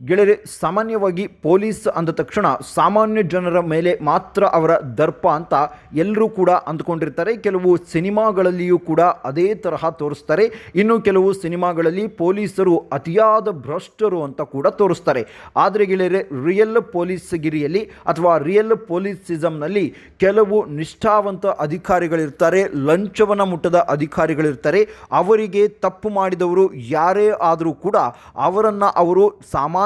ಗೆಳೆಯರೆ, ಸಾಮಾನ್ಯವಾಗಿ ಪೊಲೀಸ್ ಅಂದ ತಕ್ಷಣ ಸಾಮಾನ್ಯ ಜನರ ಮೇಲೆ ಮಾತ್ರ ಅವರ ದರ್ಪ ಅಂತ ಎಲ್ಲರೂ ಕೂಡ ಅಂದ್ಕೊಂಡಿರ್ತಾರೆ. ಕೆಲವು ಸಿನಿಮಾಗಳಲ್ಲಿಯೂ ಕೂಡ ಅದೇ ತರಹ ತೋರಿಸ್ತಾರೆ. ಇನ್ನು ಕೆಲವು ಸಿನಿಮಾಗಳಲ್ಲಿ ಪೊಲೀಸರು ಅತಿಯಾದ ಭ್ರಷ್ಟರು ಅಂತ ಕೂಡ ತೋರಿಸ್ತಾರೆ. ಆದರೆ ಗೆಳೆಯರೆ ರಿಯಲ್ ಪೊಲೀಸ್ ಗಿರಿಯಲ್ಲಿ ಅಥವಾ ರಿಯಲ್ ಪೊಲೀಸಿಸಮ್ನಲ್ಲಿ ಕೆಲವು ನಿಷ್ಠಾವಂತ ಅಧಿಕಾರಿಗಳಿರ್ತಾರೆ ಲಂಚವನ ಮುಟ್ಟದ ಅಧಿಕಾರಿಗಳಿರ್ತಾರೆ. ಅವರಿಗೆ ತಪ್ಪು ಮಾಡಿದವರು ಯಾರೇ ಆದರೂ ಕೂಡ ಅವರನ್ನು ಅವರು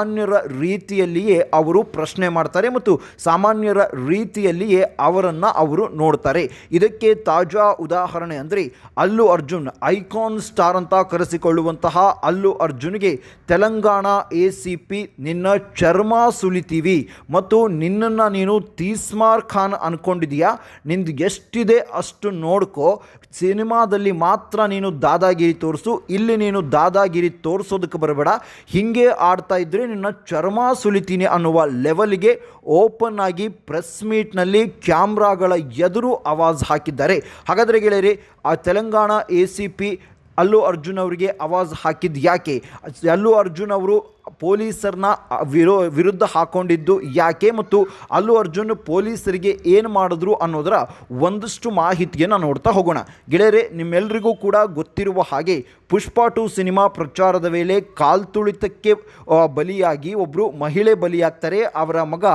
ಸಾಮಾನ್ಯರ ರೀತಿಯಲ್ಲಿಯೇ ಅವರು ಪ್ರಶ್ನೆ ಮಾಡ್ತಾರೆ ಮತ್ತು ಸಾಮಾನ್ಯರ ರೀತಿಯಲ್ಲಿಯೇ ಅವರನ್ನು ಅವರು ನೋಡ್ತಾರೆ. ಇದಕ್ಕೆ ತಾಜಾ ಉದಾಹರಣೆ ಅಂದರೆ ಅಲ್ಲು ಅರ್ಜುನ್, ಐಕಾನ್ ಸ್ಟಾರ್ ಅಂತ ಕರೆಸಿಕೊಳ್ಳುವಂತಹ ಅಲ್ಲು ಅರ್ಜುನ್ಗೆ ತೆಲಂಗಾಣ ಎ ಸಿ ಪಿ ನಿನ್ನ ಚರ್ಮ ಸುಲಿತೀವಿ ಮತ್ತು ನಿನ್ನನ್ನು ನೀನು ತೀಸ್ಮಾರ್ ಖಾನ್ ಅಂದ್ಕೊಂಡಿದೀಯಾ ನಿಂದು ಎಷ್ಟಿದೆ ಅಷ್ಟು ನೋಡ್ಕೋ. ಸಿನಿಮಾದಲ್ಲಿ ಮಾತ್ರ ನೀನು ದಾದಾಗಿರಿ ತೋರಿಸು, ಇಲ್ಲಿ ನೀನು ದಾದಾಗಿರಿ ತೋರಿಸೋದಕ್ಕೆ ಬರಬೇಡ. ಹೀಗೆ ಆಡ್ತಾ ಇದ್ದರೆ ನಿನ್ನ ಚರ್ಮ ಸುಲಿತೀನಿ ಅನ್ನುವ ಲೆವೆಲ್ಗೆ ಓಪನ್ ಆಗಿ ಪ್ರೆಸ್ ಮೀಟ್ನಲ್ಲಿ ಕ್ಯಾಮ್ರಾಗಳ ಎದುರು ಆವಾಜ್ ಹಾಕಿದ್ದಾರೆ. ಹಾಗಾದರೆ ಗೆಳೆಯರಿ, ಆ Telangana A C P Allu Arjun ಅವರಿಗೆ ಆವಾಜ್ ಹಾಕಿದ್ದು ಯಾಕೆ? ಅಲ್ಲು ಅರ್ಜುನ್ ಅವರು ಪೊಲೀಸರನ್ನ ವಿರೋ, ವಿರುದ್ಧ ಹಾಕೊಂಡಿದ್ದು ಯಾಕೆ ಮತ್ತು ಅಲ್ಲು ಅರ್ಜುನ್ ಪೊಲೀಸರಿಗೆ ಏನು ಮಾಡಿದ್ರು ಅನ್ನೋದರ ಒಂದಷ್ಟು ಮಾಹಿತಿಯನ್ನು ನೋಡ್ತಾ ಹೋಗೋಣ. ಗೆಳೆಯರೆ ನಿಮ್ಮೆಲ್ಲರಿಗೂ ಕೂಡ ಗೊತ್ತಿರುವ ಹಾಗೆ ಪುಷ್ಪ ಟು ಸಿನಿಮಾ ಪ್ರಚಾರದ ವೇಳೆ ಕಾಲ್ತುಳಿತಕ್ಕೆ ಬಲಿಯಾಗಿ ಒಬ್ಬರು ಮಹಿಳೆ ಬಲಿಯಾಗ್ತಾರೆ. ಅವರ ಮಗ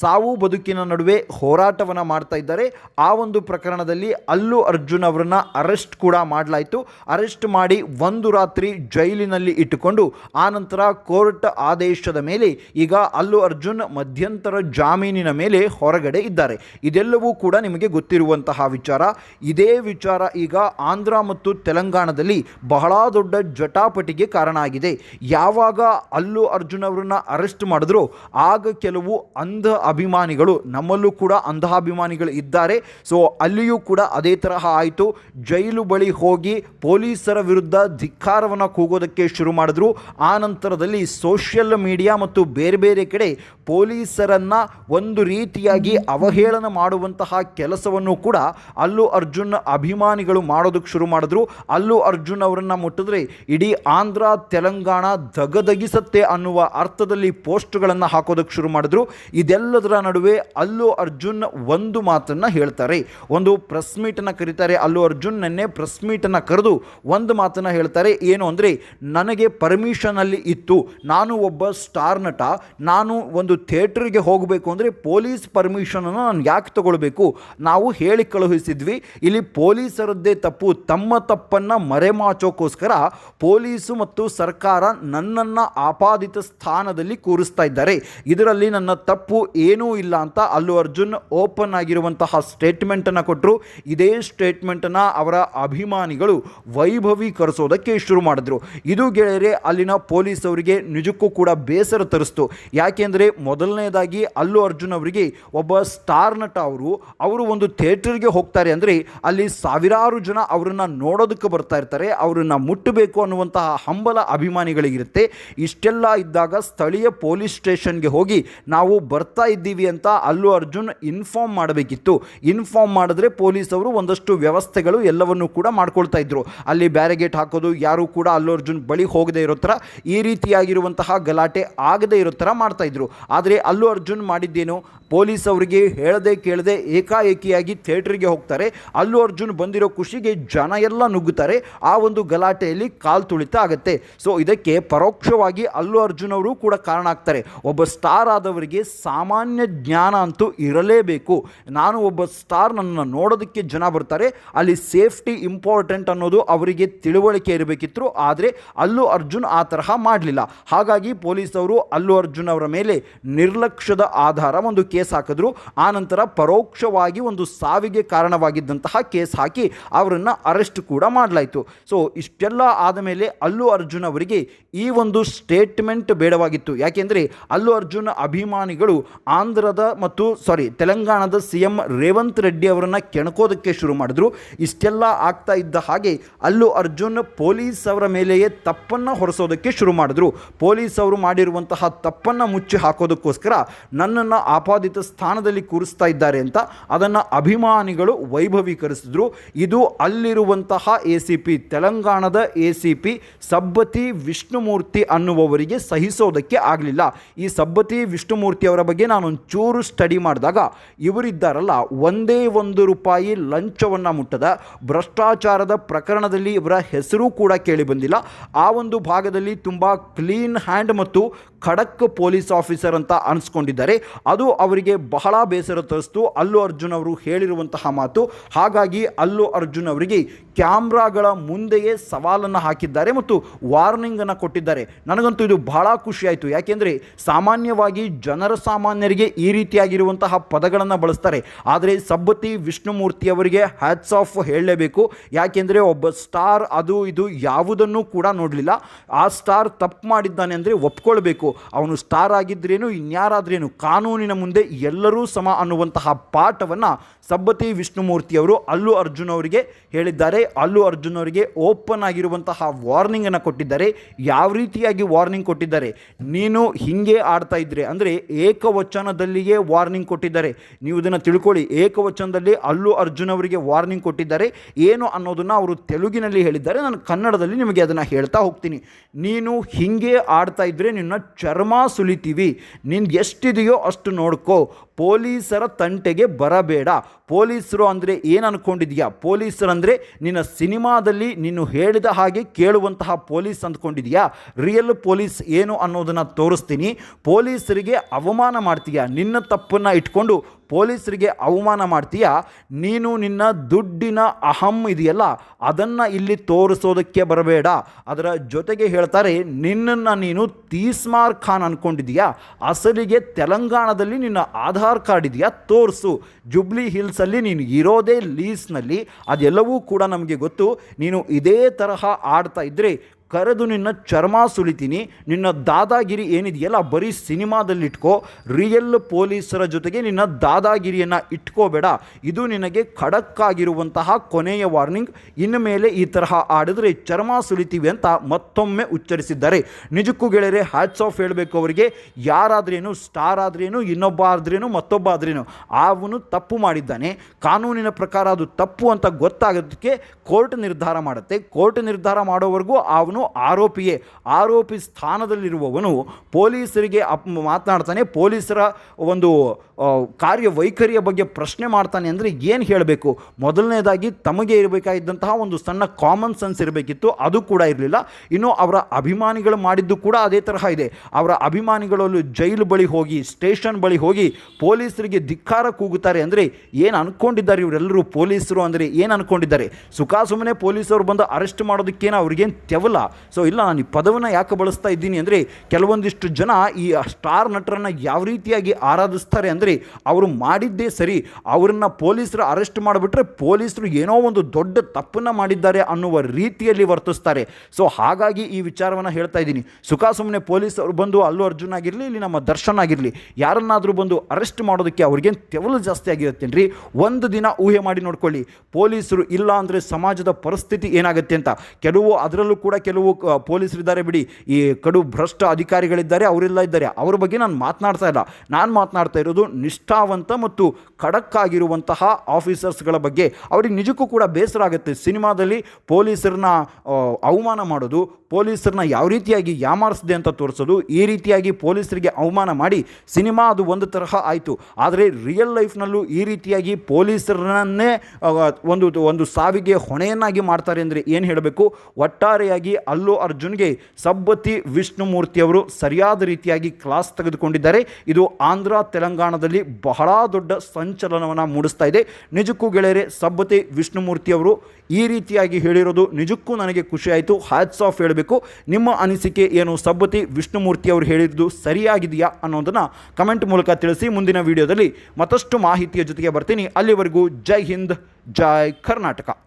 ಸಾವು ಬದುಕಿನ ನಡುವೆ ಹೋರಾಟವನ್ನು ಮಾಡ್ತಾ ಇದ್ದಾರೆ. ಆ ಒಂದು ಪ್ರಕರಣದಲ್ಲಿ ಅಲ್ಲು ಅರ್ಜುನ್ ಅವರನ್ನ ಅರೆಸ್ಟ್ ಕೂಡ ಮಾಡಲಾಯಿತು. ಅರೆಸ್ಟ್ ಮಾಡಿ ಒಂದು ರಾತ್ರಿ ಜೈಲಿನಲ್ಲಿ ಇಟ್ಟುಕೊಂಡು ಆನಂತರ ಕೋರ್ಟ್ ಆದೇಶದ ಮೇಲೆ ಈಗ ಅಲ್ಲು ಅರ್ಜುನ್ ಮಧ್ಯಂತರ ಜಾಮೀನಿನ ಮೇಲೆ ಹೊರಗಡೆ ಇದ್ದಾರೆ. ಇದೆಲ್ಲವೂ ಕೂಡ ನಿಮಗೆ ಗೊತ್ತಿರುವಂತಹ ವಿಚಾರ. ಇದೇ ವಿಚಾರ ಈಗ ಆಂಧ್ರ ಮತ್ತು ತೆಲಂಗಾಣದಲ್ಲಿ ಬಹಳ ದೊಡ್ಡ ಜಟಾಪಟಿಗೆ ಕಾರಣ ಆಗಿದೆ. ಯಾವಾಗ ಅಲ್ಲು ಅರ್ಜುನ್ ಅವರನ್ನ ಅರೆಸ್ಟ್ ಮಾಡಿದ್ರು ಆಗ ಕೆಲವು ಅಂಧ ಅಭಿಮಾನಿಗಳು, ನಮ್ಮಲ್ಲೂ ಕೂಡ ಅಂಧಾಭಿಮಾನಿಗಳು ಇದ್ದಾರೆ. ಸೊ ಅಲ್ಲಿಯೂ ಕೂಡ ಅದೇ ತರಹ ಆಯಿತು. ಜೈಲು ಬಳಿ ಹೋಗಿ ಪೊಲೀಸರ ವಿರುದ್ಧ ಧಿಕ್ಕಾರವನ್ನು ಕೂಗೋದಕ್ಕೆ ಶುರು ಮಾಡಿದ್ರು. ಆ ನಂತರದಲ್ಲಿ ಸೋಷಿಯಲ್ ಮೀಡಿಯಾ ಮತ್ತು ಬೇರೆ ಬೇರೆ ಕಡೆ ಪೊಲೀಸರನ್ನು ಒಂದು ರೀತಿಯಾಗಿ ಅವಹೇಳನ ಮಾಡುವಂತಹ ಕೆಲಸವನ್ನು ಕೂಡ ಅಲ್ಲು ಅರ್ಜುನ್ ಅಭಿಮಾನಿಗಳು ಮಾಡೋದಕ್ಕೆ ಶುರು ಮಾಡಿದ್ರು. ಅಲ್ಲು ಅರ್ಜುನ್ ಅವರನ್ನು ಮುಟ್ಟಿದ್ರೆ ಇಡೀ ಆಂಧ್ರ, ತೆಲಂಗಾಣ ಧಗಧಗಿಸತ್ತೆ ಅನ್ನುವ ಅರ್ಥದಲ್ಲಿ ಪೋಸ್ಟ್ಗಳನ್ನು ಹಾಕೋದಕ್ಕೆ ಶುರು ಮಾಡಿದ್ರು. ಇದೆಲ್ಲದರ ನಡುವೆ ಅಲ್ಲು ಅರ್ಜುನ್ ಒಂದು ಮಾತನ್ನು ಹೇಳ್ತಾರೆ. ಒಂದು ಪ್ರೆಸ್ ಮೀಟನ್ನು ಕರೀತಾರೆ. ಅಲ್ಲು ಅರ್ಜುನ್ ನಿನ್ನೆ ಪ್ರೆಸ್ ಮೀಟನ್ನು ಕರೆದು ಒಂದು ಮಾತನ್ನು ಹೇಳ್ತಾರೆ. ಏನು ಅಂದರೆ, ನನಗೆ ಪರ್ಮಿಷನಲ್ಲಿ ಇತ್ತು. ನಾನು ಒಬ್ಬ ಸ್ಟಾರ್ ನಟ, ನಾನು ಒಂದು ಥಿಯೇಟ್ರಿಗೆ ಹೋಗಬೇಕು ಅಂದರೆ ಪೊಲೀಸ್ ಪರ್ಮಿಷನನ್ನು ನಾನು ಯಾಕೆ ತಗೊಳ್ಬೇಕು? ನಾವು ಹೇಳಿ ಕಳುಹಿಸಿದ್ವಿ, ಇಲ್ಲಿ ಪೊಲೀಸರದ್ದೇ ತಪ್ಪು, ತಮ್ಮ ತಪ್ಪನ್ನು ಮರೆಮಾಚೋಕ್ಕೋಸ್ಕರ ಪೊಲೀಸು ಮತ್ತು ಸರ್ಕಾರ ನನ್ನನ್ನು ಆಪಾದಿತ ಸ್ಥಾನದಲ್ಲಿ ಕೂರಿಸ್ತಾ ಇದ್ದಾರೆ. ಇದರಲ್ಲಿ ನನ್ನ ತಪ್ಪು ಏನೂ ಇಲ್ಲ ಅಂತ ಅಲ್ಲು ಅರ್ಜುನ್ ಓಪನ್ ಆಗಿರುವಂತಹ ಸ್ಟೇಟ್ಮೆಂಟನ್ನು ಕೊಟ್ಟರು ಇದೇ ಸ್ಟೇಟ್ಮೆಂಟನ್ನು ಅವರ ಅಭಿಮಾನಿಗಳು ವೈಭವೀಕರಿಸೋದಕ್ಕೆ ಶುರು ಮಾಡಿದ್ರು. ಇದು ಗೆಳೆಯರೆ, ಅಲ್ಲಿನ ಪೊಲೀಸ್ ಅವರಿಗೆ ನಿಜಕ್ಕೂ ಕೂಡ ಬೇಸರ ತರಿಸ್ತು. ಯಾಕೆಂದರೆ ಮೊದಲನೇದಾಗಿ ಅಲ್ಲು ಅರ್ಜುನ್ ಅವರಿಗೆ ಒಬ್ಬ ಸ್ಟಾರ್ ನಟ ಅವರು ಅವರು ಒಂದು ಥಿಯೇಟರ್ಗೆ ಹೋಗ್ತಾರೆ ಅಂದರೆ ಅಲ್ಲಿ ಸಾವಿರಾರು ಜನ ಅವರನ್ನು ನೋಡೋದಕ್ಕೆ ಬರ್ತಾ ಇರ್ತಾರೆ, ಅವರನ್ನು ಮುಟ್ಟಬೇಕು ಅನ್ನುವಂತಹ ಹಂಬಲ ಅಭಿಮಾನಿಗಳಿಗಿರುತ್ತೆ. ಇಷ್ಟೆಲ್ಲ ಇದ್ದಾಗ ಸ್ಥಳೀಯ ಪೊಲೀಸ್ ಸ್ಟೇಷನ್ಗೆ ಹೋಗಿ ನಾವು ಬರ್ತಾ ಇದ್ದೀವಿ ಅಂತ ಅಲ್ಲು ಅರ್ಜುನ್ ಇನ್ಫಾರ್ಮ್ ಮಾಡಬೇಕಿತ್ತು. ಇನ್ಫಾರ್ಮ್ ಮಾಡಿದ್ರೆ ಪೊಲೀಸ್ ಅವರು ಒಂದಷ್ಟು ವ್ಯವಸ್ಥೆಗಳು ಎಲ್ಲವನ್ನೂ ಕೂಡ ಮಾಡ್ಕೊಳ್ತಾ ಇದ್ರು. ಅಲ್ಲಿ ಬ್ಯಾರಿಗೇಟ್ ಹಾಕೋದು, ಯಾರು ಕೂಡ ಅಲ್ಲು ಅರ್ಜುನ್ ಬಳಿ ಹೋಗದೆ ಇರೋ ಥರ ಈ ರೀತಿಯಾಗಿರುವಂತಹ ಗಲಾಟೆ ಆಗದೇ ಇರೋ ಥರ ಮಾಡ್ತಾ ಇದ್ರು. ಆದರೆ ಅಲ್ಲು ಅರ್ಜುನ್ ಮಾಡಿದ್ದೇನು? ಪೊಲೀಸ್ ಅವರಿಗೆ ಹೇಳದೆ ಕೇಳದೆ ಏಕಾಏಕಿಯಾಗಿ ಥಿಯೇಟ್ರಿಗೆ ಹೋಗ್ತಾರೆ. ಅಲ್ಲು ಅರ್ಜುನ್ ಬಂದಿರೋ ಖುಷಿಗೆ ಜನ ಎಲ್ಲ ನುಗ್ಗುತ್ತಾರೆ. ಆ ಒಂದು ಗಲಾಟೆಯಲ್ಲಿ ಕಾಲ್ ತುಳಿತ ಆಗುತ್ತೆ. ಸೊ ಇದಕ್ಕೆ ಪರೋಕ್ಷವಾಗಿ ಅಲ್ಲು ಅರ್ಜುನ್ ಅವರು ಕೂಡ ಕಾರಣ ಆಗ್ತಾರೆ. ಒಬ್ಬ ಸ್ಟಾರ್ ಆದವರಿಗೆ ಸಾಮಾನ್ಯ ಜ್ಞಾನ ಅಂತೂ ಇರಲೇಬೇಕು. ನಾನು ಒಬ್ಬ ಸ್ಟಾರ್, ನನ್ನನ್ನು ನೋಡೋದಕ್ಕೆ ಜನ ಬರ್ತಾರೆ. ಅಲ್ಲಿ ಸೇಫ್ಟಿ ಇಂಪಾರ್ಟೆಂಟ್ ಅನ್ನೋದು ಅವರಿಗೆ ತಿಳುವಳಿಕೆ ಇರಬೇಕಿತ್ತು. ಆದರೆ ಅಲ್ಲು ಅರ್ಜುನ್ ಆ ತರಹ ಮಾಡಲಿಲ್ಲ. ಹಾಗಾಗಿ ಪೊಲೀಸ್ ಅವರು ಅಲ್ಲು ಅರ್ಜುನ್ ಅವರ ಮೇಲೆ ನಿರ್ಲಕ್ಷ್ಯದ ಆಧಾರ ಒಂದು ಕೇಸ್ ಹಾಕಿದ್ರು. ಆನಂತರ ಪರೋಕ್ಷವಾಗಿ ಒಂದು ಸಾವಿಗೆ ಕಾರಣವಾಗಿದ್ದಂತಹ ಕೇಸ್ ಹಾಕಿ ಅವರನ್ನು ಅರೆಸ್ಟ್ ಕೂಡ ಮಾಡಲಾಯಿತು. ಸೊ ಇಷ್ಟೆಲ್ಲ ಆದ ಮೇಲೆ ಅಲ್ಲು ಅರ್ಜುನ್ ಅವರಿಗೆ ಈ ಒಂದು ಸ್ಟೇಟ್ಮೆಂಟ್ ಬೇಡವಾಗಿತ್ತು. ಯಾಕೆಂದರೆ ಅಲ್ಲು ಅರ್ಜುನ್ ಅಭಿಮಾನಿಗಳು ಆಂಧ್ರದ ಮತ್ತು ಸಾರಿ ತೆಲಂಗಾಣದ ಸಿ ಎಂ ರೇವಂತ್ ರೆಡ್ಡಿ ಅವರನ್ನು ಕೆಣಕೋದಕ್ಕೆ ಶುರು ಮಾಡಿದ್ರು. ಇಷ್ಟೆಲ್ಲ ಆಗ್ತಾ ಇದ್ದ ಹಾಗೆ ಅಲ್ಲು ಅರ್ಜುನ್ ಪೊಲೀಸ್ ಅವರ ಮೇಲೆಯೇ ತಪ್ಪನ್ನು ಹೊರಸೋದಕ್ಕೆ ಶುರು ಮಾಡಿದ್ರು. ಪೊಲೀಸ್ ಪೊಲೀಸ್ ಅವರು ಮಾಡಿರುವಂತಹ ತಪ್ಪನ್ನು ಮುಚ್ಚಿ ಹಾಕೋದಕ್ಕೋಸ್ಕರ ನನ್ನನ್ನು ಆಪಾದಿತ ಸ್ಥಾನದಲ್ಲಿ ಕೂರಿಸ್ತಾ ಇದ್ದಾರೆ ಅಂತ ಅದನ್ನು ಅಭಿಮಾನಿಗಳು ವೈಭವೀಕರಿಸಿದ್ರು. ಇದು ಅಲ್ಲಿರುವಂತಹ ಎ ಸಿ ಪಿ ತೆಲಂಗಾಣದ ಎ ಸಿ ಸಬ್ಬತಿ ವಿಷ್ಣುಮೂರ್ತಿ ಅನ್ನುವವರಿಗೆ ಸಹಿಸೋದಕ್ಕೆ ಆಗಲಿಲ್ಲ. ಈ ಸಬ್ಬತಿ ವಿಷ್ಣುಮೂರ್ತಿ ಅವರ ಬಗ್ಗೆ ನಾನು ಒಂಚೂರು ಸ್ಟಡಿ ಮಾಡಿದಾಗ ಇವರಿದ್ದಾರಲ್ಲ, ಒಂದೇ ಒಂದು ರೂಪಾಯಿ ಲಂಚವನ್ನು ಮುಟ್ಟದ, ಭ್ರಷ್ಟಾಚಾರದ ಪ್ರಕರಣದಲ್ಲಿ ಇವರ ಹೆಸರು ಕೂಡ ಕೇಳಿ ಬಂದಿಲ್ಲ. ಆ ಒಂದು ಭಾಗದಲ್ಲಿ ತುಂಬ ಕ್ಲೀನ್ ಹ್ಯಾಂಡ್ ಮತ್ತು ಖಡಕ್ ಪೊಲೀಸ್ ಆಫೀಸರ್ ಅಂತ ಅನಿಸ್ಕೊಂಡಿದ್ದಾರೆ. ಅದು ಅವರಿಗೆ ಬಹಳ ಬೇಸರ ತರಿಸ್ತು. ಅಲ್ಲು ಅರ್ಜುನ್ ಅವರು ಹೇಳಿರುವಂತಹ ಮಾತು, ಹಾಗಾಗಿ ಅಲ್ಲು ಅರ್ಜುನ್ ಅವರಿಗೆ ಕ್ಯಾಮ್ರಾಗಳ ಮುಂದೆಯೇ ಸವಾಲನ್ನು ಹಾಕಿದ್ದಾರೆ ಮತ್ತು ವಾರ್ನಿಂಗನ್ನು ಕೊಟ್ಟಿದ್ದಾರೆ. ನನಗಂತೂ ಇದು ಬಹಳ ಖುಷಿಯಾಯಿತು ಯಾಕೆಂದರೆ ಸಾಮಾನ್ಯವಾಗಿ ಜನರ ಸಾಮಾನ್ಯರಿಗೆ ಈ ರೀತಿಯಾಗಿರುವಂತಹ ಪದಗಳನ್ನು ಬಳಸ್ತಾರೆ. ಆದರೆ ಸಬ್ಬತಿ ವಿಷ್ಣುಮೂರ್ತಿ ಅವರಿಗೆ ಹ್ಯಾಟ್ಸ್ ಆಫ್ ಹೇಳಲೇಬೇಕು. ಯಾಕೆಂದರೆ ಒಬ್ಬ ಸ್ಟಾರ್ ಅದು ಇದು ಯಾವುದನ್ನು ಕೂಡ ನೋಡಲಿಲ್ಲ. ಆ ಸ್ಟಾರ್ ತಪ್ಪು ಮಾಡಿದ್ದಾನೆ ಅಂದರೆ ಒಪ್ಕೊಳ್ಬೇಕು. ಅವನು ಸ್ಟಾರ್ ಆಗಿದ್ರೇನು, ಇನ್ಯಾರಾದ್ರೇನು, ಕಾನೂನಿನ ಮುಂದೆ ಎಲ್ಲರೂ ಸಮ ಅನ್ನುವಂತಹ ಪಾಠವನ್ನು ಸಬ್ಬತಿ ವಿಷ್ಣುಮೂರ್ತಿ ಅವರು ಅಲ್ಲು ಅರ್ಜುನ್ ಅವರಿಗೆ ಹೇಳಿದ್ದಾರೆ. ಅಲ್ಲು ಅರ್ಜುನ್ ಅವರಿಗೆ ಓಪನ್ ಆಗಿರುವಂತಹ ವಾರ್ನಿಂಗನ್ನು ಕೊಟ್ಟಿದ್ದಾರೆ. ಯಾವ ರೀತಿಯಾಗಿ ವಾರ್ನಿಂಗ್ ಕೊಟ್ಟಿದ್ದಾರೆ? ನೀನು ಹಿಂಗೆ ಆಡ್ತಾ ಇದ್ರೆ, ಅಂದರೆ ಏಕವಚನದಲ್ಲಿಯೇ ವಾರ್ನಿಂಗ್ ಕೊಟ್ಟಿದ್ದಾರೆ. ನೀವು ಇದನ್ನು ತಿಳ್ಕೊಳ್ಳಿ. ಏಕವಚನದಲ್ಲಿ ಅಲ್ಲು ಅರ್ಜುನ್ ಅವರಿಗೆ ವಾರ್ನಿಂಗ್ ಕೊಟ್ಟಿದ್ದಾರೆ. ಏನು ಅನ್ನೋದನ್ನು ಅವರು ತೆಲುಗಿನಲ್ಲಿ ಹೇಳಿದ್ದಾರೆ. ನಾನು ಕನ್ನಡದಲ್ಲಿ ನಿಮಗೆ ಅದನ್ನು ಹೇಳ್ತಾ ಹೋಗ್ತೀನಿ. ನೀನು ಹಿಂಗೆ ಆಡ್ತಾ ಇದ್ರೆ ನಿನ್ನ ಚರ್ಮ ಸುಲಿತೀವಿ. ನಿನ್ಗೆ ಎಷ್ಟಿದೆಯೋ ಅಷ್ಟು ನೋಡ್ಕೋ. ಪೊಲೀಸರ ತಂಟೆಗೆ ಬರಬೇಡ. ಪೊಲೀಸರು ಅಂದರೆ ಏನು ಅಂದ್ಕೊಂಡಿದ್ಯಾ ಪೊಲೀಸರು ಅಂದರೆ ನಿನ್ನ ಸಿನಿಮಾದಲ್ಲಿ ನೀನು ಹೇಳಿದ ಹಾಗೆ ಕೇಳುವಂತಹ ಪೊಲೀಸ್ ಅಂದ್ಕೊಂಡಿದ್ಯಾ? ರಿಯಲ್ ಪೊಲೀಸ್ ಏನು ಅನ್ನೋದನ್ನು ತೋರಿಸ್ತೀನಿ. ಪೊಲೀಸರಿಗೆ ಅವಮಾನ ಮಾಡ್ತೀಯಾ? ನಿನ್ನ ತಪ್ಪನ್ನು ಇಟ್ಕೊಂಡು ಪೊಲೀಸರಿಗೆ ಅವಮಾನ ಮಾಡ್ತೀಯಾ? ನೀನು ನಿನ್ನ ದುಡ್ಡಿನ ಅಹಂ ಇದೆಯಲ್ಲ, ಅದನ್ನು ಇಲ್ಲಿ ತೋರಿಸೋದಕ್ಕೆ ಬರಬೇಡ. ಅದರ ಜೊತೆಗೆ ಹೇಳ್ತಾರೆ, ನಿನ್ನನ್ನು ನೀನು ತೀಸ್ಮಾರ್ ಖಾನ್ ಅಂದ್ಕೊಂಡಿದ್ಯಾ ಅಸಲಿಗೆ ತೆಲಂಗಾಣದಲ್ಲಿ ನಿನ್ನ ಆಧಾರ್ ಕಾರ್ಡ್ ಇದೆಯಾ? ತೋರಿಸು. ಜುಬ್ಲಿ ಹಿಲ್ಸಲ್ಲಿ ನೀನು ಇರೋದೇ ಲೀಸ್ನಲ್ಲಿ ಅದೆಲ್ಲವೂ ಕೂಡ ನಮಗೆ ಗೊತ್ತು. ನೀನು ಇದೇ ತರಹ ಆಡ್ತಾ ಇದ್ದರೆ ಕರೆದು ನಿನ್ನ ಚರ್ಮ ಸುಲಿತೀನಿ, ನಿನ್ನ ದಾದಾಗಿರಿ ಏನಿದೆಯಲ್ಲ ಬರೀ ಸಿನಿಮಾದಲ್ಲಿಟ್ಕೋ ರಿಯಲ್ ಪೊಲೀಸರ ಜೊತೆಗೆ ನಿನ್ನ ದಾದಾಗಿರಿಯನ್ನು ಇಟ್ಕೋಬೇಡ. ಇದು ನಿನಗೆ ಖಡಕ್ಕಾಗಿರುವಂತಹ ಕೊನೆಯ ವಾರ್ನಿಂಗ್ ಇನ್ನು ಮೇಲೆ ಈ ತರಹ ಆಡಿದರೆ ಚರ್ಮ ಸುಲಿತೀವಿ ಅಂತ ಮತ್ತೊಮ್ಮೆ ಉಚ್ಚರಿಸಿದ್ದಾರೆ. ನಿಜಕ್ಕೂ ಗೆಳೆಯರೆ ಹ್ಯಾಟ್ಸ್ ಆಫ್ ಹೇಳಬೇಕು ಅವರಿಗೆ. ಯಾರಾದ್ರೇನು ಸ್ಟಾರ್ ಆದ್ರೇನು, ಇನ್ನೊಬ್ಬ ಆದ್ರೇನು, ಮತ್ತೊಬ್ಬ ಆದ್ರೇನು, ಅವನು ತಪ್ಪು ಮಾಡಿದ್ದಾನೆ. ಕಾನೂನಿನ ಪ್ರಕಾರ ಅದು ತಪ್ಪು ಅಂತ ಗೊತ್ತಾಗೋದಕ್ಕೆ ಕೋರ್ಟ್ ನಿರ್ಧಾರ ಮಾಡುತ್ತೆ. ಕೋರ್ಟ್ ನಿರ್ಧಾರ ಮಾಡೋವರೆಗೂ ಅವನು ಆರೋಪಿಯೇ, ಆರೋಪಿ ಸ್ಥಾನದಲ್ಲಿರುವವನು ಪೊಲೀಸರಿಗೆ ಅಪ್, ಮಾತನಾಡ್ತಾನೆ, ಪೊಲೀಸರ ಒಂದು ಕಾರ್ಯವೈಖರಿಯ ಬಗ್ಗೆ ಪ್ರಶ್ನೆ ಮಾಡ್ತಾನೆ ಅಂದರೆ ಏನು ಹೇಳಬೇಕು? ಮೊದಲನೇದಾಗಿ ತಮಗೆ ಇರಬೇಕಾಗಿದ್ದಂತಹ ಒಂದು ಸಣ್ಣ ಕಾಮನ್ ಸೆನ್ಸ್ ಇರಬೇಕಿತ್ತು, ಅದು ಕೂಡ ಇರಲಿಲ್ಲ. ಇನ್ನು ಅವರ ಅಭಿಮಾನಿಗಳು ಮಾಡಿದ್ದು ಕೂಡ ಅದೇ ತರಹ ಇದೆ. ಅವರ ಅಭಿಮಾನಿಗಳಲ್ಲೂ ಜೈಲು ಬಳಿ ಹೋಗಿ, ಸ್ಟೇಷನ್ ಬಳಿ ಹೋಗಿ ಪೊಲೀಸರಿಗೆ ಧಿಕ್ಕಾರ ಕೂಗುತ್ತಾರೆ ಅಂದರೆ ಏನು ಅಂದ್ಕೊಂಡಿದ್ದಾರೆ ಇವರೆಲ್ಲರೂ ಪೊಲೀಸರು ಅಂದರೆ ಏನು ಅಂದ್ಕೊಂಡಿದ್ದಾರೆ ಸುಖ ಸುಮ್ಮನೆ ಪೊಲೀಸರು ಬಂದು ಅರೆಸ್ಟ್ ಮಾಡೋದಕ್ಕೇನು ಅವ್ರಿಗೇನು ತೆವಲ? ಸೊ ಇಲ್ಲ, ನಾನು ಈ ಪದವನ್ನು ಯಾಕೆ ಬಳಸ್ತಾ ಇದ್ದೀನಿ ಅಂದರೆ ಕೆಲವೊಂದಿಷ್ಟು ಜನ ಈ ಸ್ಟಾರ್ ನಟರನ್ನು ಯಾವ ರೀತಿಯಾಗಿ ಆರಾಧಿಸ್ತಾರೆ ಅಂದರೆ ಅವರು ಮಾಡಿದ್ದೇ ಸರಿ, ಅವರನ್ನು ಪೊಲೀಸರು ಅರೆಸ್ಟ್ ಮಾಡಿಬಿಟ್ರೆ ಪೊಲೀಸರು ಏನೋ ಒಂದು ದೊಡ್ಡ ತಪ್ಪನ್ನು ಮಾಡಿದ್ದಾರೆ ಅನ್ನುವ ರೀತಿಯಲ್ಲಿ ವರ್ತಿಸ್ತಾರೆ. ಸೊ ಹಾಗಾಗಿ ಈ ವಿಚಾರವನ್ನು ಹೇಳ್ತಾ ಇದ್ದೀನಿ. ಸುಖ ಸುಮ್ಮನೆ ಪೊಲೀಸರು ಬಂದು ಅಲ್ಲು ಅರ್ಜುನ್ ಆಗಿರಲಿ, ಇಲ್ಲಿ ನಮ್ಮ ದರ್ಶನ್ ಆಗಿರಲಿ, ಯಾರನ್ನಾದರೂ ಬಂದು ಅರೆಸ್ಟ್ ಮಾಡೋದಕ್ಕೆ ಅವ್ರಿಗೇನು ತೆವಲು ಜಾಸ್ತಿ ಆಗಿರುತ್ತೇನ್ರಿ ಒಂದು ದಿನ ಊಹೆ ಮಾಡಿ ನೋಡ್ಕೊಳ್ಳಿ. ಪೊಲೀಸರು ಇಲ್ಲ ಅಂದರೆ ಸಮಾಜದ ಪರಿಸ್ಥಿತಿ ಏನಾಗುತ್ತೆ ಅಂತ. ಕೆಲವು ಅದರಲ್ಲೂ ಕೂಡ ಕೆಲವು ಕ- ಪೊಲೀಸರಿದ್ದಾರೆ ಬಿಡಿ. ಈ ಕಡು ಭ್ರಷ್ಟ ಅಧಿಕಾರಿಗಳಿದ್ದಾರೆ, ಅವರೆಲ್ಲ ಇದ್ದಾರೆ. ಅವ್ರ ಬಗ್ಗೆ ನಾನು ಮಾತನಾಡ್ತಾ ಇಲ್ಲ. ನಾನು ಮಾತನಾಡ್ತಾ ಇರೋದು ನಿಷ್ಠಾವಂತ ಮತ್ತು ಖಡಕ್ಕಾಗಿರುವಂತಹ ಆಫೀಸರ್ಸ್ಗಳ ಬಗ್ಗೆ. ಅವ್ರಿಗೆ ನಿಜಕ್ಕೂ ಕೂಡ ಬೇಸರ ಆಗುತ್ತೆ. ಸಿನಿಮಾದಲ್ಲಿ ಪೊಲೀಸರನ್ನ ಅವಮಾನ ಮಾಡೋದು, ಪೊಲೀಸರನ್ನ ಯಾವ ರೀತಿಯಾಗಿ ಯಾಮಾರಿಸಿದೆ ಅಂತ ತೋರಿಸೋದು, ಈ ರೀತಿಯಾಗಿ ಪೊಲೀಸರಿಗೆ ಅವಮಾನ ಮಾಡಿ ಸಿನಿಮಾ ಅದು ಒಂದು ತರಹ ಆಯಿತು. ಆದರೆ ರಿಯಲ್ ಲೈಫ್ನಲ್ಲೂ ಈ ರೀತಿಯಾಗಿ ಪೊಲೀಸರನ್ನೇ ಒಂದು ಒಂದು ಸಾವಿಗೆ ಹೊಣೆಯನ್ನಾಗಿ ಮಾಡ್ತಾರೆ ಅಂದರೆ ಏನು ಹೇಳಬೇಕು? ಒಟ್ಟಾರೆಯಾಗಿ ಅಲ್ಲು ಅರ್ಜುನ್ಗೆ ಸಬ್ಬತಿ ವಿಷ್ಣುಮೂರ್ತಿಯವರು ಸರಿಯಾದ ರೀತಿಯಾಗಿ ಕ್ಲಾಸ್ ತೆಗೆದುಕೊಂಡಿದ್ದಾರೆ. ಇದು ಆಂಧ್ರ ತೆಲಂಗಾಣದಲ್ಲಿ ಬಹಳ ದೊಡ್ಡ ಸಂಚಲನವನ್ನು ಮೂಡಿಸ್ತಾ ಇದೆ. ನಿಜಕ್ಕೂ ಗೆಳೆಯರೆ ಸಬ್ಬತಿ ವಿಷ್ಣುಮೂರ್ತಿಯವರು ಈ ರೀತಿಯಾಗಿ ಹೇಳಿರೋದು ನಿಜಕ್ಕೂ ನನಗೆ ಖುಷಿಯಾಯಿತು ಹ್ಯಾಟ್ಸ್ ಆಫ್ ಹೇಳಬೇಕು. ನಿಮ್ಮ ಅನಿಸಿಕೆ ಏನು? ಸಬ್ಬತಿ ವಿಷ್ಣುಮೂರ್ತಿ ಅವರು ಹೇಳಿದ್ದು ಸರಿಯಾಗಿದೆಯಾ ಅನ್ನೋದನ್ನು ಕಮೆಂಟ್ ಮೂಲಕ ತಿಳಿಸಿ ಮುಂದಿನ ವಿಡಿಯೋದಲ್ಲಿ ಮತ್ತಷ್ಟು ಮಾಹಿತಿಯ ಜೊತೆಗೆ ಬರ್ತೀನಿ. ಅಲ್ಲಿವರೆಗೂ ಜೈ ಹಿಂದ್, ಜೈ ಕರ್ನಾಟಕ.